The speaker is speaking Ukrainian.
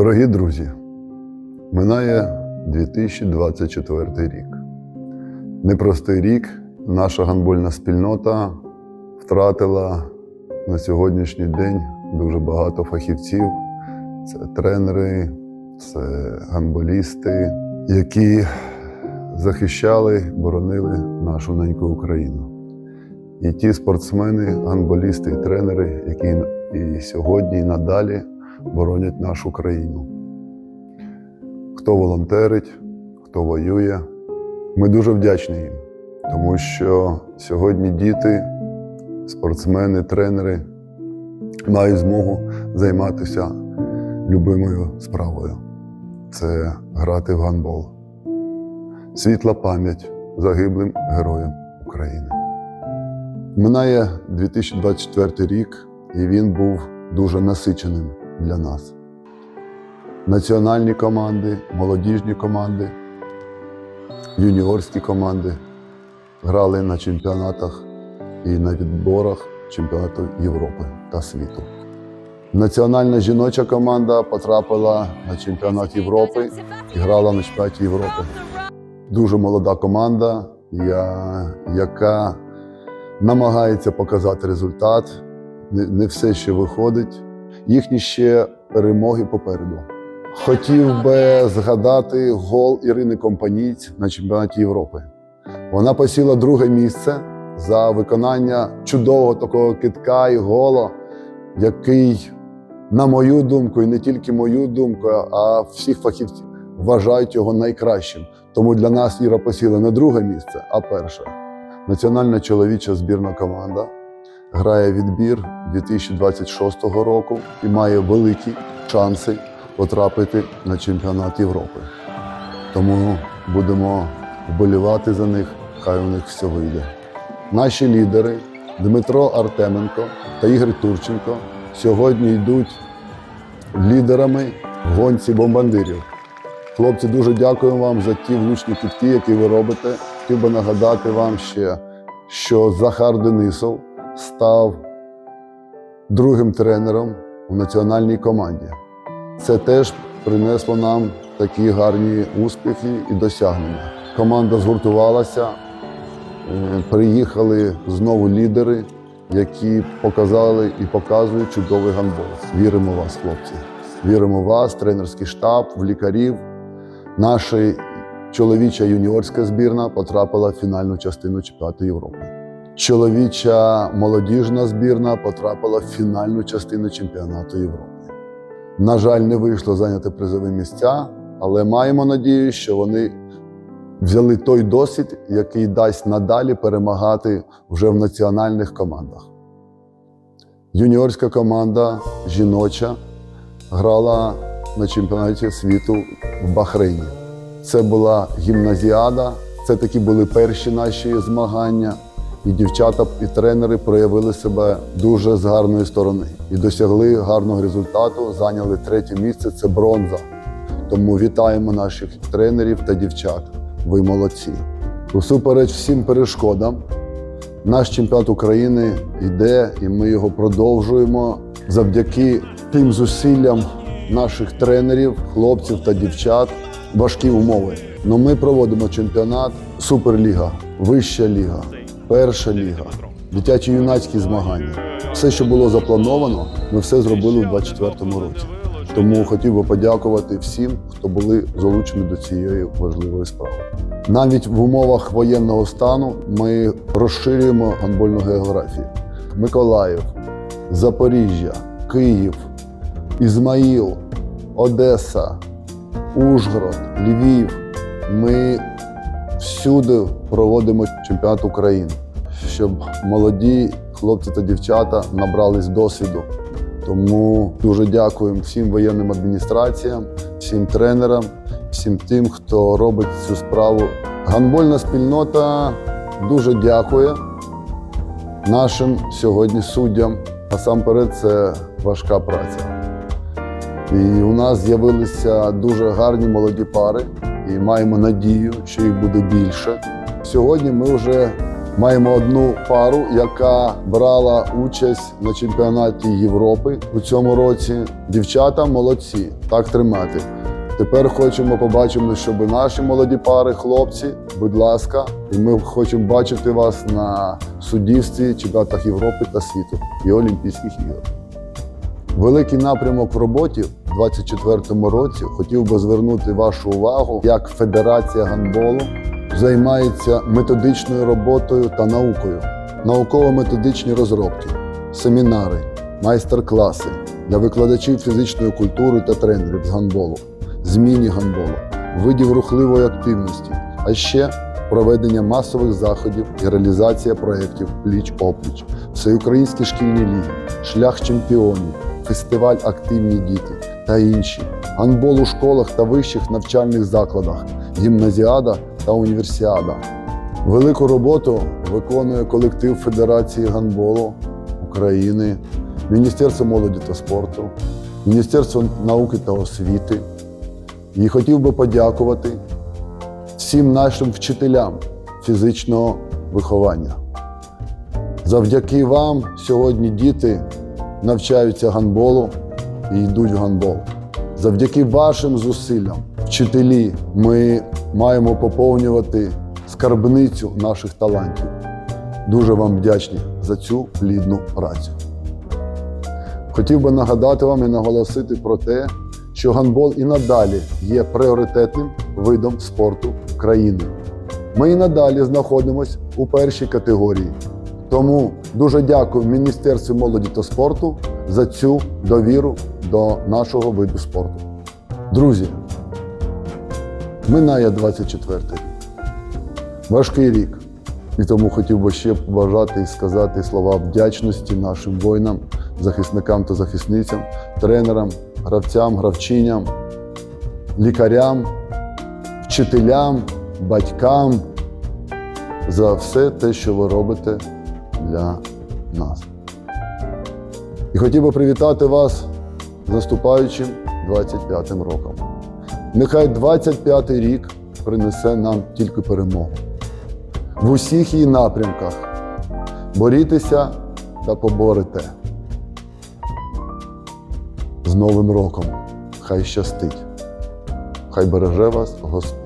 Дорогі друзі, минає 2024 рік. Непростий рік наша гандбольна спільнота втратила на сьогоднішній день дуже багато фахівців. Це тренери, це гандболісти, які захищали, боронили нашу неньку Україну. І ті спортсмени, гандболісти і тренери, які і сьогодні, і надалі боронять нашу країну. Хто волонтерить, хто воює. Ми дуже вдячні їм, тому що сьогодні діти, спортсмени, тренери мають змогу займатися любимою справою це грати в гандбол. Світла пам'ять загиблим героям України. Минає 2024 рік, і він був дуже насиченим для нас. Національні команди, молодіжні команди, юніорські команди грали на чемпіонатах і на відборах чемпіонату Європи та світу. Національна жіноча команда потрапила на чемпіонат Європи і грала на чемпіонаті Європи. Дуже молода команда, яка намагається показати результат. Не все ще виходить. Їхні ще перемоги попереду. Хотів би згадати гол Ірини Компаніць на чемпіонаті Європи. Вона посіла друге місце за виконання чудового такого китка і гола, який, на мою думку, і не тільки мою думку, а всіх фахівців вважають його найкращим. Тому для нас Іра посіла не друге місце, а перше. Національна чоловіча збірна команда грає відбір 2026 року і має великі шанси потрапити на чемпіонат Європи. Тому будемо вболівати за них, хай у них все вийде. Наші лідери Дмитро Артеменко та Ігор Турченко сьогодні йдуть лідерами в гонці бомбандирів. Хлопці, дуже дякуємо вам за ті влучні кітки, які ви робите. Хотів би нагадати вам ще, що Захар Денисов став другим тренером у національній команді. Це теж принесло нам такі гарні успіхи і досягнення. Команда згуртувалася, е, приїхали знову лідери, які показали і показують чудовий гандбол. Віримо в вас, хлопці. Віримо в вас, тренерський штаб, в лікарів. Наша чоловіча юніорська збірна потрапила в фінальну частину чемпіонату Європи. Чоловіча молодіжна збірна потрапила в фінальну частину чемпіонату Європи. На жаль, не вийшло зайняти призові місця, але маємо надію, що вони взяли той досвід, який дасть надалі перемагати вже в національних командах. Юніорська команда жіноча грала на чемпіонаті світу в Бахрейні. Це була гімназіада, це такі були перші наші змагання. І дівчата, і тренери проявили себе дуже з гарної сторони і досягли гарного результату. Зайняли третє місце. Це бронза. Тому вітаємо наших тренерів та дівчат. Ви молодці. Усупереч всім перешкодам, наш чемпіонат України йде, і ми його продовжуємо завдяки тим зусиллям наших тренерів, хлопців та дівчат. Важкі умови. Ну ми проводимо чемпіонат, суперліга, вища ліга, перша ліга, дитячі юнацькі змагання. Все, що було заплановано, ми все зробили у 2024 році. Тому хотів би подякувати всім, хто були залучені до цієї важливої справи. Навіть в умовах воєнного стану ми розширюємо гандбольну географію. Миколаїв, Запоріжжя, Київ, Ізмаїл, Одеса, Ужгород, Львів. Ми всюди проводимо чемпіонат України, щоб молоді хлопці та дівчата набрались досвіду. Тому дуже дякуємо всім воєнним адміністраціям, всім тренерам, всім тим, хто робить цю справу. Гандбольна спільнота дуже дякує нашим сьогодні суддям. Насамперед, це важка праця. І у нас з'явилися дуже гарні молоді пари, і маємо надію, що їх буде більше. Сьогодні ми вже Маємо одну пару, яка брала участь на чемпіонаті Європи у цьому році. Дівчата молодці, так тримати. Тепер хочемо побачимо, щоб наші молоді пари, хлопці, будь ласка, і ми хочемо бачити вас на суддівстві чемпіонатах Європи та світу і Олімпійських ігор. Великий напрямок в роботі 2024 році хотів би звернути вашу увагу, як Федерація гандболу займається методичною роботою та наукою, науково-методичні розробки, семінари, майстер-класи для викладачів фізичної культури та тренерів з гандболу, зміні гандболу, видів рухливої активності, а ще проведення масових заходів і реалізація проєктів пліч-опліч, всеукраїнські шкільні ліги, шлях чемпіонів, фестиваль Активні діти та інші, гандбол у школах та вищих навчальних закладах, гімназіада та універсіада. Велику роботу виконує колектив Федерації гандболу України, Міністерство молоді та спорту, Міністерство науки та освіти. І хотів би подякувати всім нашим вчителям фізичного виховання. Завдяки вам сьогодні діти навчаються гандболу і йдуть в гандбол. Завдяки вашим зусиллям, вчителі, ми маємо поповнювати скарбницю наших талантів. Дуже вам вдячні за цю плідну працю. Хотів би нагадати вам і наголосити про те, що гандбол і надалі є пріоритетним видом спорту країни. Ми і надалі знаходимося у першій категорії. Тому дуже дякую Міністерству молоді та спорту за цю довіру до нашого виду спорту. Друзі, минає 24 рік. Важкий рік. І тому хотів би ще побажати і сказати слова вдячності нашим воїнам, захисникам та захисницям, тренерам, гравцям, гравчиням, лікарям, вчителям, батькам за все те, що ви робите для нас. І хотів би привітати вас з наступаючим 25-м роком. Нехай 25-й рік принесе нам тільки перемогу в усіх її напрямках. Борітеся та поборете. З Новим роком! Хай щастить! Хай береже вас Господь!